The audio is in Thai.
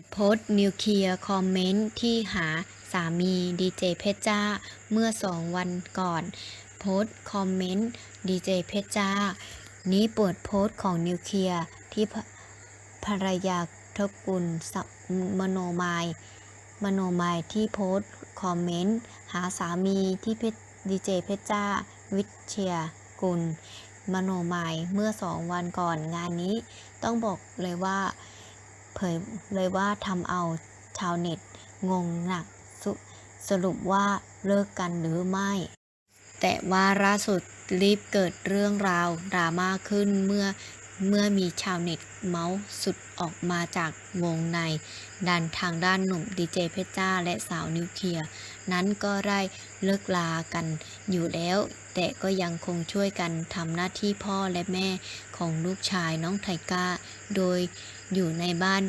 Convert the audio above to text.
ปิดโพสต์นิวเคลียร์คอมเมนต์ที่หาสามีดีเจเพชรจ้า เมื่อสองวันก่อน โพสต์คอมเมนต์ดีเจเพชรจ้า นี้เปิดโพสต์ของนิวเคลียร์ที่ภรรยาทกุลสัมโนมาย มโนมายที่โพสต์คอมเมนต์หาสามีที่เพชรดีเจเพชรจ้า วิเชียรกุล มโนมายเมื่อสองวันก่อนงานนี้ต้องบอกเลยว่า เผยเลยว่าทำเอาชาวเน็ตงงหนักสสรุปว่าเลิกกันหรือไม่ แต่ว่าล่าสุดรีบเกิดเรื่องราวดราม่าขึ้นเมื่อ เมื่อมีชาวเน็ตเมาส์สุดออกมาจากวงใน ดันทางด้านหนุ่มดีเจเพชรจ้าและสาวนิวเคลียร์นั้นก็ได้เลิกลากันอยู่แล้ว แต่ก็ยังคงช่วยกันทำหน้าที่พ่อและแม่ของลูกชายน้องไทก้า โดยอยู่ในบ้าน